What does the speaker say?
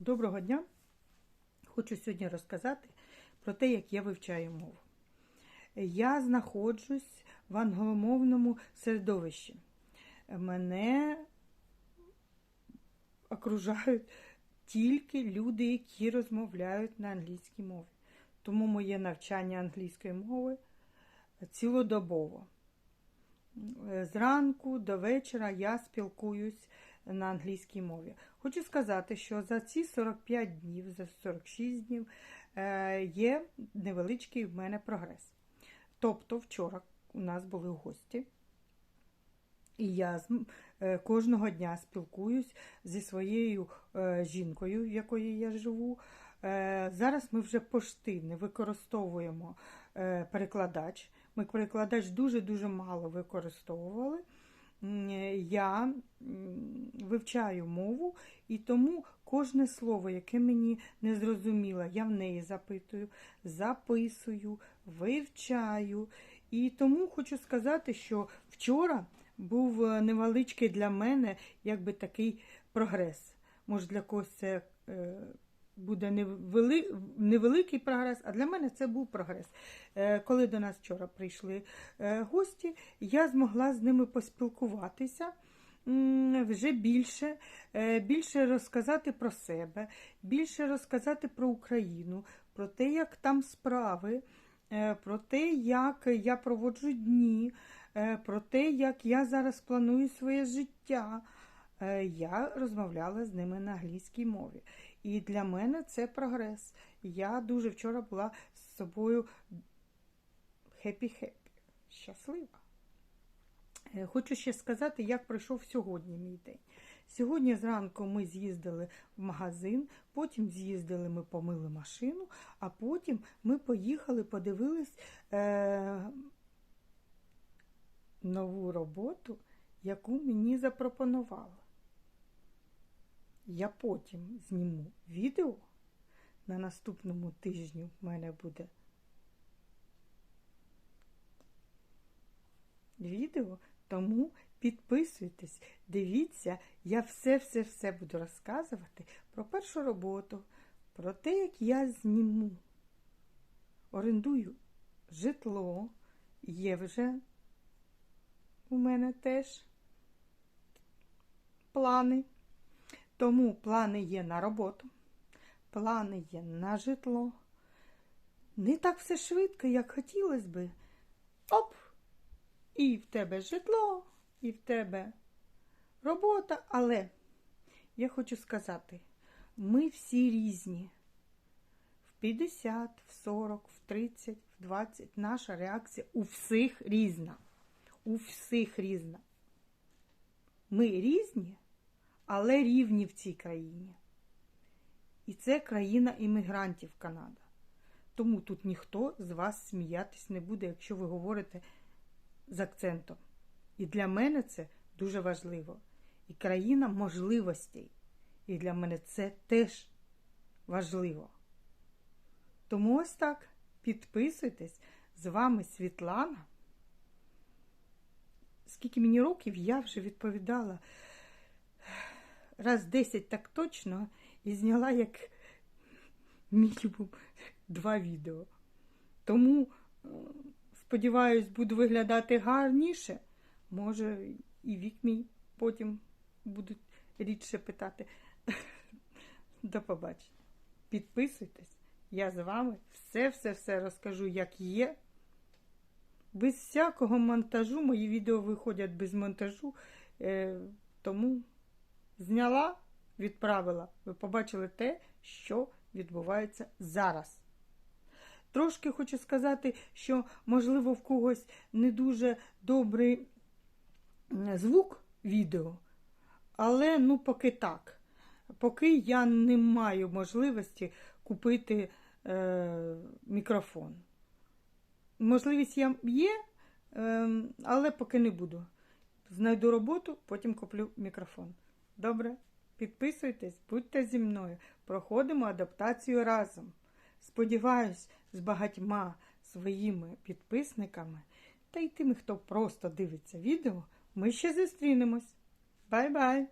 Доброго дня! Хочу сьогодні розказати про те, як я вивчаю мову. Я знаходжусь в англомовному середовищі. Мене окружають тільки люди, які розмовляють на англійській мові. Тому моє навчання англійської мови цілодобово. Зранку до вечора я спілкуюсь на англійській мові. Хочу сказати, що за ці 45 днів, за 46 днів е, є невеличкий в мене прогрес. Тобто, вчора у нас були гості, і я е, кожного дня спілкуюсь зі своєю е, жінкою, в якої я живу. Зараз ми вже пошти не використовуємо перекладач. Ми перекладач дуже-дуже мало використовували. Я вивчаю мову, і тому кожне слово, яке мені не зрозуміло, я в неї запитую, записую, вивчаю. І тому хочу сказати, що вчора був невеличкий для мене якби такий прогрес. Може, для когось це е, буде невеликий прогрес, а для мене це був прогрес. Е, коли до нас вчора прийшли е, гості, я змогла з ними поспілкуватися. Вже більше, е, більше розказати про себе, більше розказати про Україну, про те, як там справи, про те, як я проводжу дні, про те, як я зараз планую своє життя. Я розмовляла з ними на англійській мові. І для мене це прогрес. Я дуже вчора була з собою хеппі-хеппі, щаслива. Е, хочу ще сказати, як пройшов сьогодні мій день. Сьогодні зранку ми з'їздили в магазин, потім з'їздили, ми помили машину, а потім ми поїхали, подивились е- нову роботу, яку мені запропонували. Я потім зніму відео. На наступному тижні в мене буде відео, тому підписуйтесь, дивіться, я все-все-все буду розказувати про першу роботу, про те, як я зніму. Орендую житло, є вже у мене теж плани. Тому плани є на роботу, плани є на житло. Не так все швидко, як хотілося би. Оп! І в тебе житло, і в тебе робота. Але я хочу сказати, ми всі різні. В 50, в 40, в 30, в 20 наша реакція у всіх різна. У всіх різна. Ми різні але рівні в цій країні. І це країна іммігрантів Канада. Тому тут ніхто з вас сміятись не буде, якщо ви говорите з акцентом. І для мене це дуже важливо. І країна можливостей. І для мене це теж важливо. Тому ось так. Підписуйтесь, з вами Світлана. Скільки мені років я вже відповідала раз 10 так точно і зняла як мінімум два відео. Тому, е, сподіваюсь, буду виглядати гарніше. Може, і вік мій потім будуть рідше питати. До побачення. Підписуйтесь, я з вами все-все-все розкажу, як є. Без всякого монтажу, мої відео виходять без монтажу, е, тому. Зняла, відправила. Ви побачили те, що відбувається зараз. Трошки хочу сказати, що, можливо, в когось не дуже добрий звук відео, але ну поки так. Поки я не маю можливості купити е, мікрофон. Можливість є, е, але поки не буду. Знайду роботу, потім куплю мікрофон. Добре? Підписуйтесь, будьте зі мною. Проходимо адаптацію разом. Сподіваюсь, з багатьма своїми підписниками та й тими, хто просто дивиться відео, ми ще зустрінемось. Бай-бай!